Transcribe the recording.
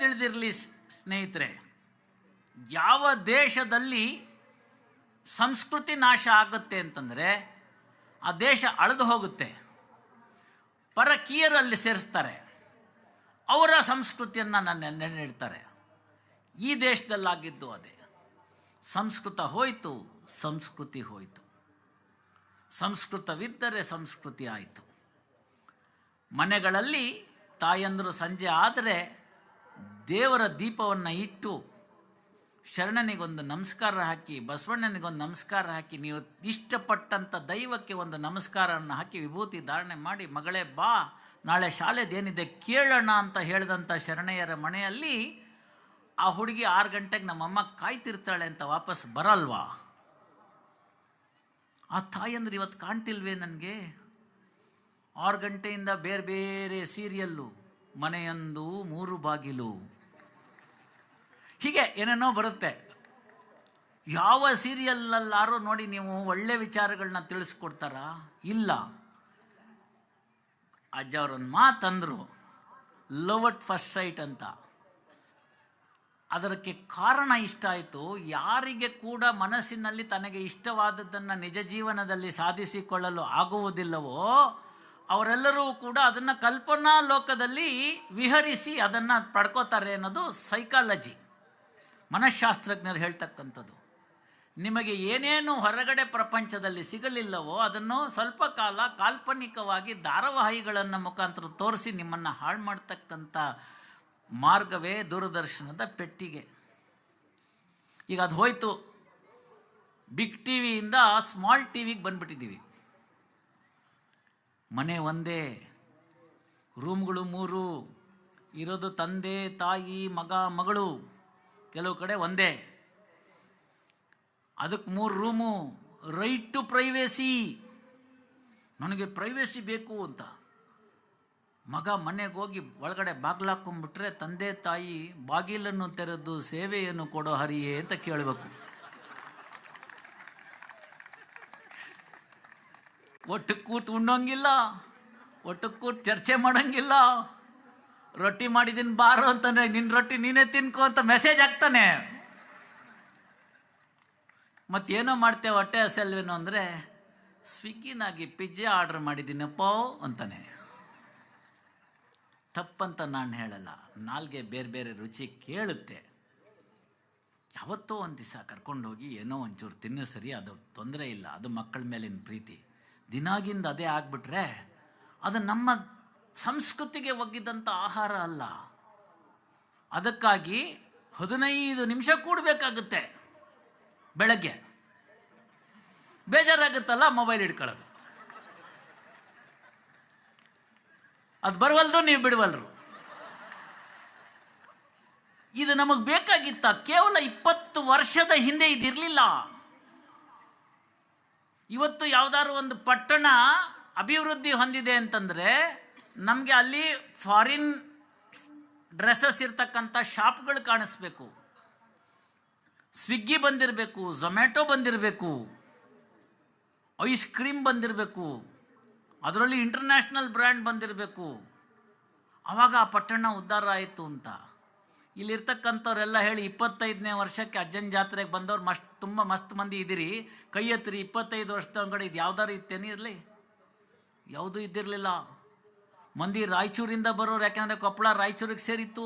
ತಿಳಿದಿರಲಿ ಸ್ನೇಹಿತರೆ. ಯಾವ ದೇಶದಲ್ಲಿ ಸಂಸ್ಕೃತಿ ನಾಶ ಆಗುತ್ತೆ ಅಂತಂದರೆ, ಆ ದೇಶ ಅಳೆದು ಹೋಗುತ್ತೆ. ಪರಕೀಯರಲ್ಲಿ ಸೇರಿಸ್ತಾರೆ. ಅವರ ಸಂಸ್ಕೃತಿಯನ್ನು ನನ್ನ ನೆನೆಡ್ತಾರೆ ಈ ದೇಶದಲ್ಲಾಗಿದ್ದು ಅದೇ. ಸಂಸ್ಕೃತ ಹೋಯಿತು, ಸಂಸ್ಕೃತಿ ಹೋಯಿತು. ಸಂಸ್ಕೃತವಿದ್ದರೆ ಸಂಸ್ಕೃತಿ ಆಯಿತು. ಮನೆಗಳಲ್ಲಿ ತಾಯಂದರು ಸಂಜೆ ಆದರೆ ದೇವರ ದೀಪವನ್ನು ಇಟ್ಟು ಶರಣನಿಗೊಂದು ನಮಸ್ಕಾರ ಹಾಕಿ, ಬಸವಣ್ಣನಿಗೊಂದು ನಮಸ್ಕಾರ ಹಾಕಿ, ನೀವು ಇಷ್ಟಪಟ್ಟಂಥ ದೈವಕ್ಕೆ ಒಂದು ನಮಸ್ಕಾರವನ್ನು ಹಾಕಿ ವಿಭೂತಿ ಧಾರಣೆ ಮಾಡಿ, ಮಗಳೇ ಬಾ, ನಾಳೆ ಶಾಲೆದೇನಿದೆ ಕೇಳೋಣ ಅಂತ ಹೇಳಿದಂಥ ಶರಣೆಯರ ಮನೆಯಲ್ಲಿ ಆ ಹುಡುಗಿ ಆರು ಗಂಟೆಗೆ ನಮ್ಮಮ್ಮ ಕಾಯ್ತಿರ್ತಾಳೆ ಅಂತ ವಾಪಸ್ ಬರಲ್ವಾ? ಆ ತಾಯಂದ್ರೆ ಇವತ್ತು ಕಾಣ್ತಿಲ್ವೇ ನನಗೆ? ಆರು ಗಂಟೆಯಿಂದ ಬೇರೆ ಬೇರೆ ಸೀರಿಯಲ್ಲು, ಮನೆಯಂದು ಮೂರು ಬಾಗಿಲು. ಹೀಗೆ ಏನೇನೋ ಬರುತ್ತೆ. ಯಾವ ಸೀರಿಯಲ್ಲಲ್ಲಾರೂ ನೋಡಿ ನೀವು ಒಳ್ಳೆ ವಿಚಾರಗಳನ್ನ ತಿಳಿಸ್ಕೊಡ್ತಾರಾ? ಇಲ್ಲ. ಅಜ್ಜ ಅವರೊಂದು ಮಾತಂದರು ಲವ್ ಅಟ್ ಫಸ್ಟ್ ಸೈಟ್ ಅಂತ. ಅದಕ್ಕೆ ಕಾರಣ ಇಷ್ಟ ಆಯಿತು. ಯಾರಿಗೆ ಕೂಡ ಮನಸ್ಸಿನಲ್ಲಿ ತನಗೆ ಇಷ್ಟವಾದದ್ದನ್ನು ನಿಜ ಜೀವನದಲ್ಲಿ ಸಾಧಿಸಿಕೊಳ್ಳಲು ಆಗುವುದಿಲ್ಲವೋ, ಅವರೆಲ್ಲರೂ ಕೂಡ ಅದನ್ನು ಕಲ್ಪನಾ ಲೋಕದಲ್ಲಿ ವಿಹರಿಸಿ ಅದನ್ನು ಪಡ್ಕೋತಾರೆ ಅನ್ನೋದು ಸೈಕಾಲಜಿ ಮನಃಶಾಸ್ತ್ರಜ್ಞರು ಹೇಳ್ತಕ್ಕಂಥದ್ದು. ನಿಮಗೆ ಏನೇನು ಹೊರಗಡೆ ಪ್ರಪಂಚದಲ್ಲಿ ಸಿಗಲಿಲ್ಲವೋ ಅದನ್ನು ಸ್ವಲ್ಪ ಕಾಲ ಕಾಲ್ಪನಿಕವಾಗಿ ಧಾರಾವಾಹಿಗಳನ್ನು ಮುಖಾಂತರ ತೋರಿಸಿ ನಿಮ್ಮನ್ನು ಹಾಳು ಮಾಡ್ತಕ್ಕಂಥ ಮಾರ್ಗವೇ ದೂರದರ್ಶನದ ಪೆಟ್ಟಿಗೆ. ಈಗ ಅದು ಹೋಯಿತು. ಬಿಗ್ ಟಿ ವಿಯಿಂದ ಸ್ಮಾಲ್ ಟಿ ವಿಗೆ ಬಂದ್ಬಿಟ್ಟಿದ್ದೀವಿ. ಮನೆ ಒಂದೇ, ರೂಮ್ಗಳು ಮೂರು, ಇರೋದು ತಂದೆ, ತಾಯಿ, ಮಗ, ಮಗಳು. ಕೆಲವು ಕಡೆ ಒಂದೇ. ಅದಕ್ಕೆ ಮೂರು ರೂಮು ರೈಟ್ ಟು ಪ್ರೈವೇಸಿ ನನಗೆ ಪ್ರೈವೇಸಿ ಬೇಕು ಅಂತ. ಮಗ ಮನೆಗೆ ಹೋಗಿ ಒಳಗಡೆ ಬಾಗ್ಲಾಕೊಂಡ್ಬಿಟ್ರೆ ತಂದೆ ತಾಯಿ ಬಾಗಿಲನ್ನು ತೆರೆದು ಸೇವೆಯನ್ನು ಕೊಡೋ ಹರಿಯೇ ಅಂತ ಕೇಳಬೇಕು. ಒಟ್ಟು ಕೂತು ಉಣ್ಣೋಂಗಿಲ್ಲ ಒಟ್ಟು ಕೂತು ಚರ್ಚೆ ಮಾಡೋಂಗಿಲ್ಲ. ರೊಟ್ಟಿ ಮಾಡಿದ್ದೀನಿ ಬಾರೋ ಅಂತಾನೆ ನಿನ್ನ ರೊಟ್ಟಿ ನೀನೇ ತಿನ್ಕೋ ಅಂತ ಮೆಸೇಜ್ ಹಾಕ್ತಾನೆ. ಮತ್ತೇನೋ ಮಾಡ್ತೇವೆ, ಹೊಟ್ಟೆ ಹಸಲ್ವೇನೋ ಅಂದರೆ, ಸ್ವಿಗ್ಗಿನಾಗಿ ಪಿಜ್ಜಾ ಆರ್ಡ್ರ್ ಮಾಡಿದ್ದೀನಪ್ಪ ಅಂತಾನೆ. ತಪ್ಪಂತ ನಾನು ಹೇಳಲ್ಲ, ನಾಲ್ಗೆ ಬೇರೆ ಬೇರೆ ರುಚಿ ಕೇಳುತ್ತೆ. ಯಾವತ್ತೋ ಒಂದು ದಿವಸ ಕರ್ಕೊಂಡೋಗಿ ಏನೋ ಒಂಚೂರು ಸರಿ, ಅದು ತೊಂದರೆ ಇಲ್ಲ, ಅದು ಮಕ್ಕಳ ಮೇಲಿನ ಪ್ರೀತಿ. ದಿನಾಗಿಂದ ಅದೇ ಆಗಿಬಿಟ್ರೆ, ಅದು ನಮ್ಮ ಸಂಸ್ಕೃತಿಗೆ ಒಗ್ಗಿದಂಥ ಆಹಾರ ಅಲ್ಲ. ಅದಕ್ಕಾಗಿ ಹದಿನೈದು ನಿಮಿಷ ಕೂಡಬೇಕಾಗುತ್ತೆ ಬೆಳಗ್ಗೆ. ಬೇಜಾರಾಗುತ್ತಲ್ಲ ಮೊಬೈಲ್ ಇಟ್ಕೊಳ್ಳೋದು ಅದು ಬರವಲ್ದು ನೀವು ಬಿಡವಲ್ರು. ಇದು ನಮಗೆ ಬೇಕಾಗಿತ್ತ ಕೇವಲ ಇಪ್ಪತ್ತು ವರ್ಷದ ಹಿಂದೆ ಇದಿರಲಿಲ್ಲ. ಇವತ್ತು ಯಾವುದಾದ್ರು ಒಂದು ಪಟ್ಟಣ ಅಭಿವೃದ್ಧಿ ಹೊಂದಿದೆ ಅಂತಂದರೆ ನಮಗೆ ಅಲ್ಲಿ ಫಾರಿನ್ ಡ್ರೆಸ್ಸಸ್ ಇರ್ತಕ್ಕಂಥ ಶಾಪ್ಗಳು ಕಾಣಿಸ್ಬೇಕು. ಸ್ವಿಗ್ಗಿ ಬಂದಿರಬೇಕು ಝೊಮ್ಯಾಟೊ ಬಂದಿರಬೇಕು ಐಸ್ ಕ್ರೀಮ್ ಬಂದಿರಬೇಕು, ಅದರಲ್ಲಿ ಇಂಟರ್ನ್ಯಾಷನಲ್ ಬ್ರ್ಯಾಂಡ್ ಬಂದಿರಬೇಕು. ಆವಾಗ ಆ ಪಟ್ಟಣ ಉದ್ಧಾರ ಆಯಿತು ಅಂತ. ಇಲ್ಲಿರ್ತಕ್ಕಂಥವ್ರೆಲ್ಲ ಹೇಳಿ ಇಪ್ಪತ್ತೈದನೇ ವರ್ಷಕ್ಕೆ ಅಜ್ಜನ ಜಾತ್ರೆಗೆ ಬಂದವ್ರು ಮಸ್ಟ್ ತುಂಬ ಮಸ್ತ್ ಮಂದಿ ಇದ್ದೀರಿ. ಕೈ ಎತ್ತಿರಿ ಇಪ್ಪತ್ತೈದು ವರ್ಷದ ಒಳಗಡೆ ಇದು ಯಾವ್ದಾರು ಇತ್ತೇನೆ ಇರಲಿ? ಯಾವುದೂ ಇದ್ದಿರಲಿಲ್ಲ. ಮಂದಿ ರಾಯಚೂರಿಂದ ಬರೋರು ಯಾಕೆಂದರೆ ಕೊಪ್ಪಳ ರಾಯಚೂರಿಗೆ ಸೇರಿತ್ತು